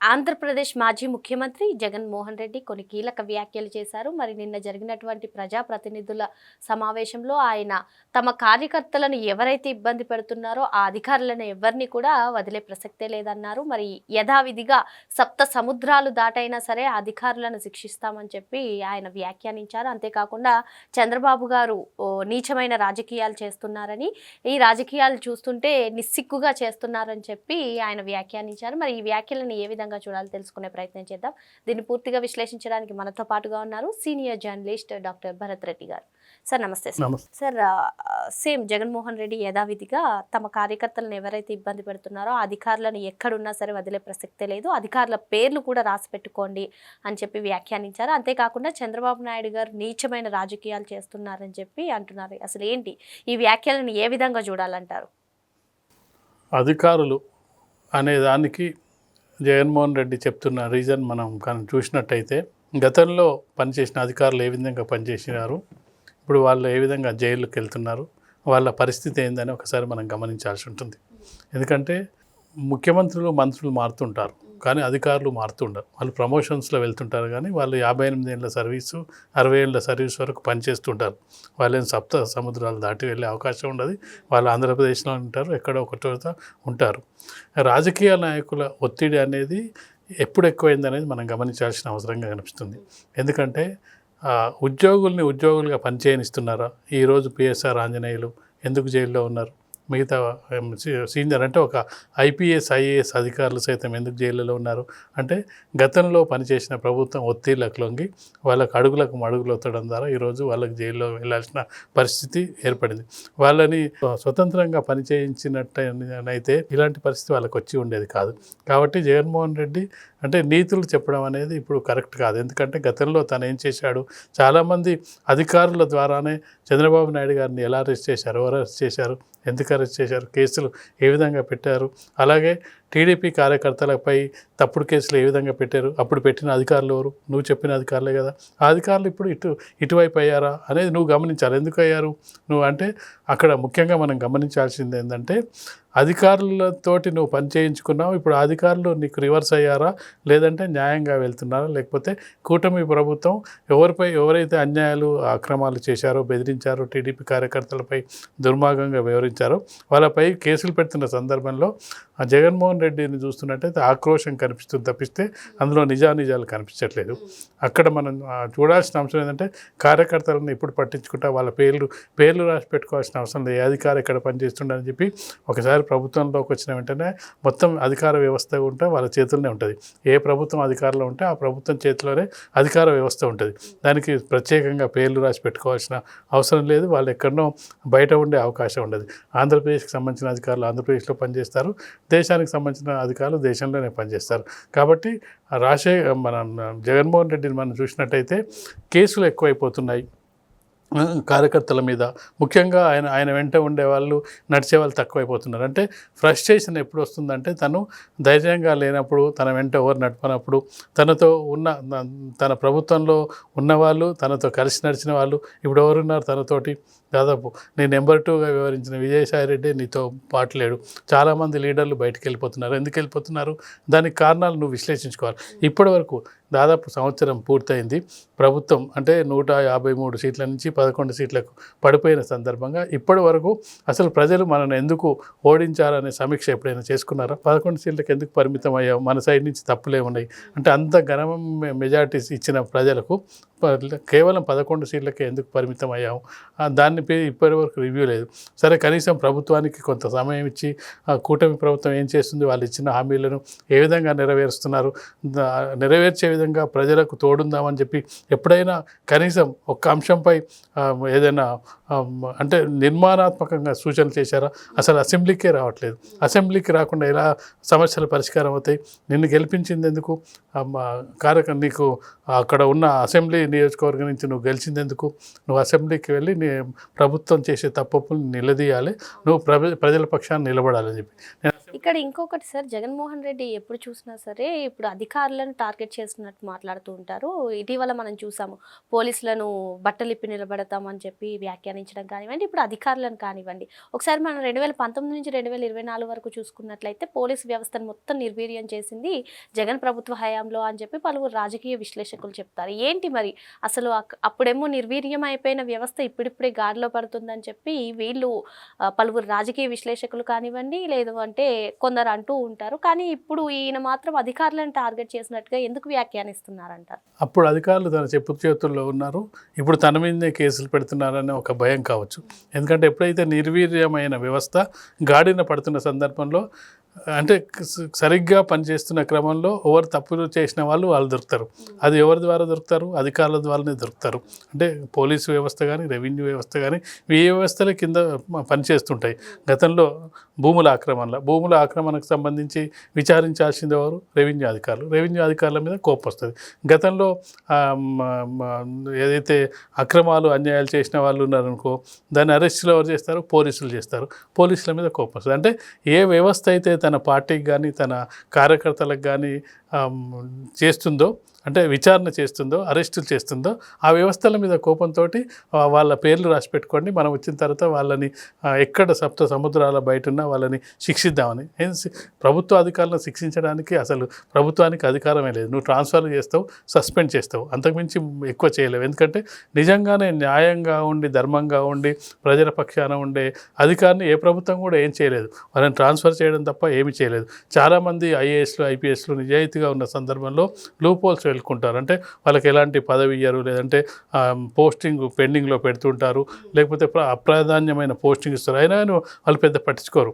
Andhra Pradesh మాజీ ముఖ్యమంత్రి జగన్మోహన్ రెడ్డి కొన్ని కీలక వ్యాఖ్యలు చేశారు. మరి నిన్న జరిగినటువంటి ప్రజాప్రతినిధుల సమావేశంలో ఆయన తమ కార్యకర్తలను ఎవరైతే ఇబ్బంది పెడుతున్నారో ఆ అధికారులను ఎవరిని కూడా వదిలే ప్రసక్తే లేదన్నారు. మరి యథావిధిగా సప్త సముద్రాలు దాటైనా సరే అధికారులను శిక్షిస్తామని చెప్పి ఆయన వ్యాఖ్యానించారు. అంతేకాకుండా చంద్రబాబు గారు ఓ, నీచమైన రాజకీయాలు చేస్తున్నారని ఈ రాజకీయాలు చూస్తుంటే నిస్సిగ్గుగా చేస్తున్నారని చెప్పి ఆయన వ్యాఖ్యానించారు. మరి ఈ వ్యాఖ్యలను ఏ విధంగా చూడాలో తెలుసుకునే ప్రయత్నం చేద్దాం. దీన్ని పూర్తిగా విశ్లేషించడానికి మనతో పాటుగా ఉన్నారు senior journalist doctor Bharat Reddy గారు. సార్ నమస్తే సార్. సేమ్ జగన్మోహన్ రెడ్డి యథావిధిగా తమ కార్యకర్తలను ఎవరైతే ఇబ్బంది పెడుతున్నారో అధికారులను ఎక్కడున్నా సరే వదిలే ప్రసక్తే లేదు. అధికారుల పేర్లు కూడా రాసి పెట్టుకోండి అని చెప్పి వ్యాఖ్యానించారు. అంతేకాకుండా చంద్రబాబు నాయుడు గారు నీచమైన రాజకీయాలు చేస్తున్నారని చెప్పి అంటున్నారు. అసలు ఏంటి? ఈ వ్యాఖ్యలను ఏ విధంగా చూడాలంటారు? అధికారులు అనే దానికి జగన్మోహన్ రెడ్డి చెప్తున్న రీజన్ మనం కానీ చూసినట్టయితే గతంలో పనిచేసిన అధికారులు ఏ విధంగా పనిచేసినారు? ఇప్పుడు వాళ్ళు ఏ విధంగా జైలుకి వెళ్తున్నారు? వాళ్ళ పరిస్థితి ఏందని ఒకసారి మనం గమనించాల్సి ఉంటుంది. ఎందుకంటే ముఖ్యమంత్రులు మంత్రులు మారుతుంటారు. కానీ అధికారులు మారుతుండరు వాళ్ళు ప్రమోషన్స్లో వెళ్తుంటారు కానీ వాళ్ళు యాభై ఎనిమిది ఏళ్ళ సర్వీసు అరవై ఏళ్ళ సర్వీస్ వరకు పనిచేస్తుంటారు. వాళ్ళని సప్త సముద్రాలు దాటి వెళ్ళే అవకాశం ఉండదు. వాళ్ళు ఆంధ్రప్రదేశ్లో ఉంటారు ఎక్కడో ఒక చోట ఉంటారు. రాజకీయ నాయకుల ఒత్తిడి అనేది ఎప్పుడు ఎక్కువైంది అనేది మనం గమనించాల్సిన అవసరంగా కనిపిస్తుంది. ఎందుకంటే ఉద్యోగుల్ని ఉద్యోగులుగా పనిచేయనిస్తున్నారా? ఈరోజు పిఎస్ఆర్ ఆంజనేయులు ఎందుకు జైల్లో ఉన్నారు? మిగతా సీనియర్ అంటే ఒక ఐపీఎస్ ఐఏఎస్ అధికారులు సైతం ఎందుకు జైల్లో ఉన్నారు? అంటే గతంలో పనిచేసిన ప్రభుత్వం ఒత్తిళ్ళకు లొంగి వాళ్ళకు అడుగులకు మడుగులు ఒత్తడం ద్వారా ఈరోజు వాళ్ళకి జైల్లో వెళ్ళాల్సిన పరిస్థితి ఏర్పడింది. వాళ్ళని స్వతంత్రంగా పనిచేయించినట్టయితే ఇలాంటి పరిస్థితి వాళ్ళకి వచ్చి ఉండేది కాదు. కాబట్టి జగన్మోహన్ రెడ్డి అంటే నీతులు చెప్పడం అనేది ఇప్పుడు కరెక్ట్ కాదు. ఎందుకంటే గతంలో తను ఏం చేశాడు? చాలామంది అధికారుల ద్వారానే చంద్రబాబు నాయుడు గారిని ఎలా అరెస్ట్ చేశారు? ఎవరు అరెస్ట్ చేశారు? ఎందుకు అరెస్ట్ చేశారు? కేసులు ఏ విధంగా పెట్టారు? అలాగే టీడీపీ కార్యకర్తలపై తప్పుడు కేసులు ఏ విధంగా పెట్టారు? అప్పుడు పెట్టిన అధికారులు ఎవరు? నువ్వు చెప్పిన అధికారులే కదా. ఆ అధికారులు ఇప్పుడు ఇటు ఇటువైపు అయ్యారా? అనేది నువ్వు గమనించాలి. ఎందుకు అయ్యారు? నువ్వు అంటే అక్కడ ముఖ్యంగా మనం గమనించాల్సింది ఏంటంటే అధికారులతోటి నువ్వు పని చేయించుకున్నావు. ఇప్పుడు అధికారులు నీకు రివర్స్ అయ్యారా? లేదంటే న్యాయంగా వెళ్తున్నారా? లేకపోతే కూటమి ప్రభుత్వం ఎవరిపై ఎవరైతే అన్యాయాలు అక్రమాలు చేశారో బెదిరించారో టీడీపీ కార్యకర్తలపై దుర్మార్గంగా వివరించారో వాళ్ళపై కేసులు పెడుతున్న సందర్భంలో ఆ జగన్మోహన్ రెడ్డిని చూస్తున్నట్టయితే ఆక్రోశం కనిపిస్తుంది తప్పిస్తే అందులో నిజానిజాలు కనిపించట్లేదు. అక్కడ మనం చూడాల్సిన అంశం ఏంటంటే కార్యకర్తలను ఇప్పుడు పట్టించుకుంటా వాళ్ళ పేర్లు పేర్లు రాసి పెట్టుకోవాల్సిన అవసరం లేదు. ఏ అధికారి ఎక్కడ పనిచేస్తుండని చెప్పి ఒకసారి ప్రభుత్వంలోకి వచ్చిన వెంటనే మొత్తం అధికార వ్యవస్థ ఉంటే వాళ్ళ చేతుల్లోనే ఉంటుంది. ఏ ప్రభుత్వం అధికారంలో ఉంటే ఆ ప్రభుత్వం చేతిలోనే అధికార వ్యవస్థ ఉంటుంది. దానికి ప్రత్యేకంగా పేర్లు రాసి పెట్టుకోవాల్సిన అవసరం లేదు. వాళ్ళు ఎక్కడనో బయట ఉండే అవకాశం ఉండదు. ఆంధ్రప్రదేశ్కి సంబంధించిన అధికారులు ఆంధ్రప్రదేశ్లో పనిచేస్తారు. దేశానికి సంబంధించిన అధికారులు దేశంలోనే పనిచేస్తారు. కాబట్టి రాజశేఖర్ మన జగన్మోహన్ రెడ్డిని మనం చూసినట్టయితే కేసులు ఎక్కువైపోతున్నాయి. కార్యకర్తల మీద. ముఖ్యంగా ఆయన ఆయన వెంట ఉండే వాళ్ళు నడిచే వాళ్ళు తక్కువైపోతున్నారు. అంటే ఫ్రస్ట్రేషన్ ఎప్పుడు వస్తుందంటే తను ధైర్యంగా లేనప్పుడు తన వెంట ఎవరు నడపనప్పుడు తనతో ఉన్న తన ప్రభుత్వంలో ఉన్నవాళ్ళు తనతో కలిసి నడిచిన వాళ్ళు ఇప్పుడు ఎవరున్నారు తనతోటి? దాదాపు నేను నెంబర్ టూగా వివరించిన విజయసాయి రెడ్డి నీతో పాటు లేడు. చాలామంది లీడర్లు బయటకు వెళ్ళిపోతున్నారు ఎందుకు వెళ్ళిపోతున్నారు దానికి కారణాలు నువ్వు విశ్లేషించుకోవాలి. ఇప్పటి వరకు దాదాపు సంవత్సరం పూర్తయింది. ప్రభుత్వం అంటే నూట యాభై మూడు సీట్ల నుంచి పదకొండు సీట్లకు పడిపోయిన సందర్భంగా ఇప్పటి వరకు అసలు ప్రజలు మనల్ని ఎందుకు ఓడించారనే సమీక్ష ఎప్పుడైనా చేసుకున్నారా? పదకొండు సీట్లకు ఎందుకు పరిమితం అయ్యాం మన సైడ్ నుంచి తప్పులే ఉన్నాయి. అంటే అంత ఘన మెజార్టీస్ ఇచ్చిన ప్రజలకు కేవలం పదకొండు సీట్లకే ఎందుకు పరిమితం అయ్యాము ఆ, దాన్ని ఇప్పటి వరకు రివ్యూ లేదు. సరే కనీసం ప్రభుత్వానికి కొంత సమయం ఇచ్చి ఆ కూటమి ప్రభుత్వం ఏం చేస్తుంది? వాళ్ళు ఇచ్చిన హామీలను ఏ విధంగా నెరవేరుస్తున్నారు? నెరవేర్చే విధంగా ప్రజలకు తోడుందామని చెప్పి ఎప్పుడైనా కనీసం ఒక్క అంశంపై ఏదైనా అంటే నిర్మాణాత్మకంగా సూచనలు చేశారా? అసలు అసెంబ్లీకే రావట్లేదు. అసెంబ్లీకి రాకుండా ఎలా సమస్యలు పరిష్కారం అవుతాయి? నిన్ను గెలిపించింది ఎందుకు? ఆ, మా నీకు అక్కడ ఉన్న అసెంబ్లీ నియోజకవర్గం నుంచి నువ్వు గెలిచిందెందుకు నువ్వు అసెంబ్లీకి వెళ్ళి నీ ప్రభుత్వం చేసే తప్పులు నిలదీయాలి. నువ్వు ప్రజల పక్షాన్ని నిలబడాలని చెప్పి. ఇక్కడ ఇంకొకటి సార్ జగన్మోహన్ రెడ్డి ఎప్పుడు చూసినా సరే ఇప్పుడు అధికారులను టార్గెట్ చేస్తున్నట్టు మాట్లాడుతూ ఉంటారు. ఇటీవల మనం చూసాము పోలీసులను బట్టలిప్పి నిలబడతామని చెప్పి వ్యాఖ్యానం వ్యాఖ్యానించడం కానివ్వండి ఇప్పుడు అధికారులను కానివ్వండి. ఒకసారి మనం రెండు వేల పంతొమ్మిది నుంచి రెండు వేల ఇరవై నాలుగు వరకు చూసుకున్నట్లయితే పోలీసు వ్యవస్థను మొత్తం నిర్వీర్యం చేసింది జగన్ ప్రభుత్వ హయాంలో అని చెప్పి పలువురు రాజకీయ విశ్లేషకులు చెప్తారు. ఏంటి మరి? అసలు అప్పుడేమో నిర్వీర్యం అయిపోయిన వ్యవస్థ ఇప్పుడిప్పుడే గాడిలో పడుతుందని చెప్పి వీళ్ళు పలువురు రాజకీయ విశ్లేషకులు కానివ్వండి లేదు అంటే కొందరు అంటూ ఉంటారు. కానీ ఇప్పుడు ఈయన మాత్రం అధికారులను టార్గెట్ చేసినట్టుగా ఎందుకు వ్యాఖ్యానిస్తున్నారంటారు? అప్పుడు అధికారులు తన చెప్పు చేతుల్లో ఉన్నారు. ఇప్పుడు తన మీదనే కేసులు పెడుతున్నారనే ఒక భయం భయం కావచ్చు. ఎందుకంటే ఎప్పుడైతే నిర్వీర్యమైన వ్యవస్థ గాడిన పడుతున్న సందర్భంలో అంటే సరిగ్గా పనిచేస్తున్న క్రమంలో ఎవరు తప్పులు చేసిన వాళ్ళు వాళ్ళు దొరుకుతారు. అది ఎవరి ద్వారా దొరుకుతారు? అధికారుల ద్వారానే దొరుకుతారు. అంటే పోలీసు వ్యవస్థ కానీ రెవెన్యూ వ్యవస్థ కానీ ఏ వ్యవస్థల కింద పనిచేస్తుంటాయి. గతంలో భూముల ఆక్రమణల భూముల ఆక్రమణకు సంబంధించి విచారించాల్సింది ఎవరు? రెవెన్యూ అధికారులు. రెవెన్యూ అధికారుల మీద కోపం వస్తుంది గతంలో ఏదైతే అక్రమాలు అన్యాయాలు చేసిన వాళ్ళు ఉన్నారనుకో దాన్ని అరెస్టులు ఎవరు చేస్తారు? పోలీసులు చేస్తారు. పోలీసుల మీద కోపం వస్తుంది అంటే ఏ వ్యవస్థ అయితే తన పార్టీకి కానీ తన కార్యకర్తలకు కానీ చేస్తుందో అంటే విచారణ చేస్తుందో అరెస్టులు చేస్తుందో ఆ వ్యవస్థల మీద కోపంతో వాళ్ళ పేర్లు రాసి పెట్టుకోండి. మనం వచ్చిన తర్వాత వాళ్ళని ఎక్కడ సప్త సముద్రాల బయట ఉన్నా వాళ్ళని శిక్షిద్దామని. ఏం ప్రభుత్వ అధికారులను శిక్షించడానికి అసలు ప్రభుత్వానికి అధికారమే లేదు. నువ్వు ట్రాన్స్ఫర్ చేస్తావు సస్పెండ్ చేస్తావు. అంతకుమించి ఎక్కువ చేయలేవు. ఎందుకంటే నిజంగానే న్యాయంగా ఉండి ధర్మంగా ఉండి ప్రజల పక్షాన ఉండే అధికారిని ఏ ప్రభుత్వం కూడా ఏం చేయలేదు. వాళ్ళని ట్రాన్స్ఫర్ చేయడం తప్ప ఏమి చేయలేదు. చాలామంది ఐఏఎస్లు ఐపీఎస్లు నిజాయితీ నిజాయితీగా ఉన్న సందర్భంలో లూపోల్స్ వెళ్ళుకుంటారు అంటే వాళ్ళకి ఎలాంటి పదవి ఇయ్యరు లేదంటే పోస్టింగ్ పెండింగ్లో పెడుతుంటారు లేకపోతే అప్రాధాన్యమైన పోస్టింగ్ ఇస్తారు. అయినా కానీ వాళ్ళు పెద్ద పట్టించుకోరు.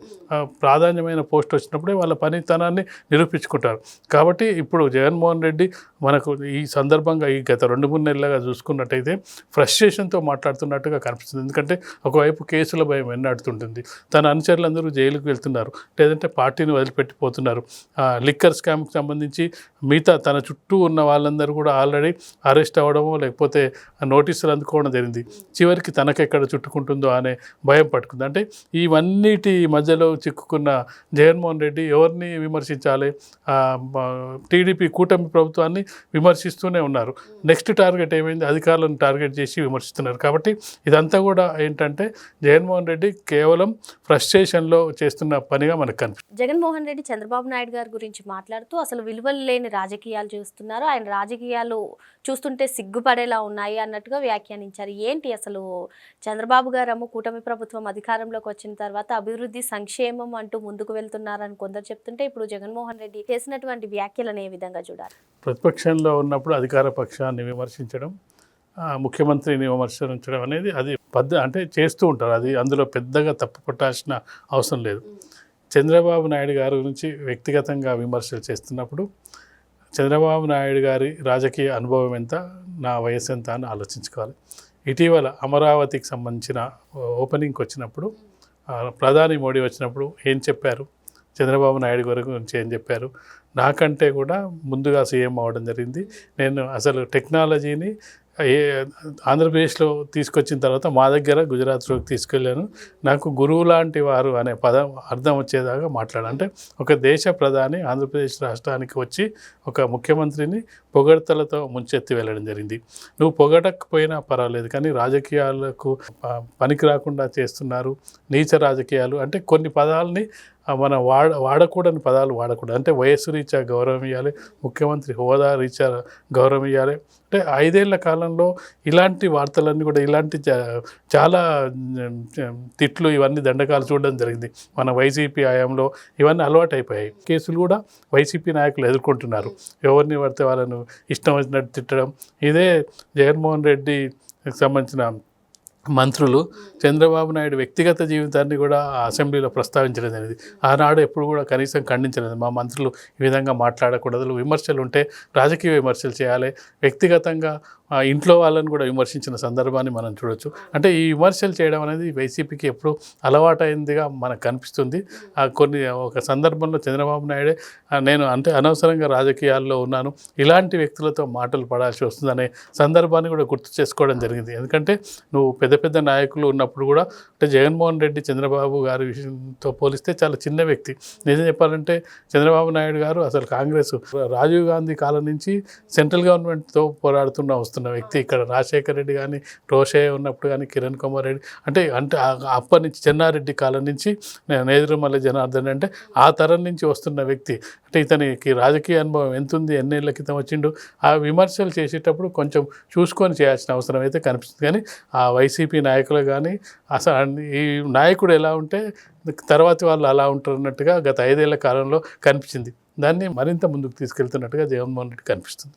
ప్రాధాన్యమైన పోస్ట్ వచ్చినప్పుడే వాళ్ళ పనితనాన్ని నిరూపించుకుంటారు. కాబట్టి ఇప్పుడు జగన్మోహన్ రెడ్డి మనకు ఈ సందర్భంగా ఈ గత రెండు మూడు నెలలుగా చూసుకున్నట్టయితే ఫ్రస్ట్రేషన్తో మాట్లాడుతున్నట్టుగా కనిపిస్తుంది. ఎందుకంటే ఒకవైపు కేసుల భయం వెన్నాడుతుంటుంది తన అనుచరులందరూ జైలుకు వెళ్తున్నారు. లేదంటే పార్టీని వదిలిపెట్టిపోతున్నారు. లిక్కర్ స్కామ్కి సంబంధించి మిగతా తన చుట్టూ ఉన్న వాళ్ళందరూ కూడా ఆల్రెడీ అరెస్ట్ అవ్వడమో లేకపోతే నోటీసులు అందుకోవడం జరిగింది. చివరికి తనకెక్కడ చుట్టుకుంటుందో అనే భయం పట్టుకుంది. అంటే ఇవన్నిటి మధ్యలో చిక్కుకున్న జగన్మోహన్ రెడ్డి ఎవరిని విమర్శించాలి? టీడీపీ కూటమి ప్రభుత్వాన్ని విమర్శిస్తూనే ఉన్నారు. నెక్స్ట్ టార్గెట్ ఏమైంది? అధికారులను టార్గెట్ చేసి విమర్శిస్తున్నారు. కాబట్టి ఇదంతా కూడా ఏంటంటే జగన్మోహన్ రెడ్డి కేవలం ఫ్రస్ట్రేషన్లో చేస్తున్న పనిగా మనకు కనిపిస్తుంది జగన్మోహన్ రెడ్డి చంద్రబాబు నాయుడు గారి గురించి మాట్లాడుతూ అసలు విలువలు లేని రాజకీయాలు చూస్తున్నారు. ఆయన రాజకీయాలు చూస్తుంటే సిగ్గుపడేలా ఉన్నాయి అన్నట్టుగా వ్యాఖ్యానించారు. ఏంటి అసలు చంద్రబాబు గారు కూటమి ప్రభుత్వం అధికారంలోకి వచ్చిన తర్వాత అభివృద్ధి సంక్షేమం అంటూ ముందుకు వెళ్తున్నారని కొందరు చెప్తుంటే ఇప్పుడు జగన్మోహన్ రెడ్డి చేసినటువంటి వ్యాఖ్యలను ఏ విధంగా చూడాలి? ప్రతిపక్షంలో ఉన్నప్పుడు అధికార పక్షాన్ని విమర్శించడం ముఖ్యమంత్రిని విమర్శించడం అనేది అది పద్ధ అంటే చేస్తూ ఉంటారు. అది అందులో పెద్దగా తప్పు పట్టాల్సిన అవసరం లేదు. చంద్రబాబు నాయుడు గారి గురించి వ్యక్తిగతంగా విమర్శలు చేస్తున్నప్పుడు చంద్రబాబు నాయుడు గారి రాజకీయ అనుభవం ఎంత నా వయసు ఎంత అని ఆలోచించుకోవాలి. ఇటీవల అమరావతికి సంబంధించిన ఓపెనింగ్కి వచ్చినప్పుడు ప్రధాని మోడీ వచ్చినప్పుడు ఏం చెప్పారు? చంద్రబాబు నాయుడు గారి గురించి ఏం చెప్పారు. నాకంటే కూడా ముందుగా సీఎం అవ్వడం జరిగింది. నేను అసలు టెక్నాలజీని ఏ ఆంధ్రప్రదేశ్లో తీసుకొచ్చిన తర్వాత మా దగ్గర గుజరాత్లోకి తీసుకెళ్ళాను. నాకు గురువు లాంటి వారు అనే పదం అర్థం వచ్చేదాకా మాట్లాడాను. అంటే ఒక దేశ ప్రధాని ఆంధ్రప్రదేశ్ రాష్ట్రానికి వచ్చి ఒక ముఖ్యమంత్రిని పొగడతలతో ముంచెత్తి వెళ్ళడం జరిగింది. నువ్వు పొగడకపోయినా పర్వాలేదు కానీ రాజకీయాలకు పనికి రాకుండా చేస్తున్నారు నీచ రాజకీయాలు అంటే కొన్ని పదాలని మనం వాడ వాడకూడని పదాలు వాడకూడదు. అంటే వయస్సు రీత్యా గౌరవం ఇవ్వాలి ముఖ్యమంత్రి హోదా రీత్యా గౌరవం ఇవ్వాలి అంటే ఐదేళ్ళ కాలంలో ఇలాంటి వార్తలన్నీ కూడా ఇలాంటి చాలా తిట్లు ఇవన్నీ దండకాలు చూడడం జరిగింది. మన వైసీపీ హయాంలో ఇవన్నీ అలవాటు అయిపోయాయి కేసులు కూడా వైసీపీ నాయకులు ఎదుర్కొంటున్నారు. ఎవరిని పడితే వాళ్ళను ఇష్టం వచ్చినట్టు తిట్టడం. ఇదే జగన్మోహన్ రెడ్డికి సంబంధించిన మంత్రులు చంద్రబాబు నాయుడు వ్యక్తిగత జీవితాన్ని కూడా ఆ అసెంబ్లీలో ప్రస్తావించడం జరిగింది. ఆనాడు ఎప్పుడు కూడా కనీసం ఖండించలేదు. మా మంత్రులు ఈ విధంగా మాట్లాడకూడదు. విమర్శలు ఉంటే రాజకీయ విమర్శలు చేయాలి. వ్యక్తిగతంగా ఇంట్లో వాళ్ళని కూడా విమర్శించిన సందర్భాన్ని మనం చూడొచ్చు. అంటే ఈ విమర్శలు చేయడం అనేది వైసీపీకి ఎప్పుడు అలవాటైందిగా మనకు కనిపిస్తుంది. ఆ, కొన్ని ఒక సందర్భంలో చంద్రబాబు నాయుడే నేను అంటే అనవసరంగా రాజకీయాల్లో ఉన్నాను ఇలాంటి వ్యక్తులతో మాటలు పడాల్సి వస్తుందనే సందర్భాన్ని కూడా గుర్తు చేసుకోవడం జరిగింది. ఎందుకంటే నువ్వు పెద్ద పెద్ద నాయకులు ఉన్నప్పుడు కూడా అంటే జగన్మోహన్ రెడ్డి చంద్రబాబు గారి విషయంతో పోలిస్తే చాలా చిన్న వ్యక్తి. నిజం చెప్పాలంటే చంద్రబాబు నాయుడు గారు అసలు కాంగ్రెస్ రాజీవ్ గాంధీ కాలం నుంచి సెంట్రల్ గవర్నమెంట్తో పోరాడుతున్న వస్తున్న వ్యక్తి ఇక్కడ రాజశేఖర రెడ్డి కానీ రోషే ఉన్నప్పుడు కానీ కిరణ్ కుమార్ రెడ్డి అంటే అంటే అప్పటి నుంచి చెన్నారెడ్డి కాలం నుంచి నేను నేదురుమల్ల జనార్దన్ అంటే ఆ తరం నుంచి వస్తున్న వ్యక్తి. అంటే ఇతనికి రాజకీయ అనుభవం ఎంత ఉంది ఎన్నేళ్ళ క్రితం వచ్చిండు ఆ విమర్శలు చేసేటప్పుడు కొంచెం చూసుకొని చేయాల్సిన అవసరం అయితే కనిపిస్తుంది. కానీ ఆ వైసీపీ నాయకులు కానీ అసలు ఈ నాయకుడు ఎలా ఉంటే తర్వాత వాళ్ళు అలా ఉంటారు అన్నట్టుగా గత ఐదేళ్ళ కాలంలో కనిపించింది. దాన్ని మరింత ముందుకు తీసుకెళ్తున్నట్టుగా జగన్మోహన్ రెడ్డి కనిపిస్తుంది.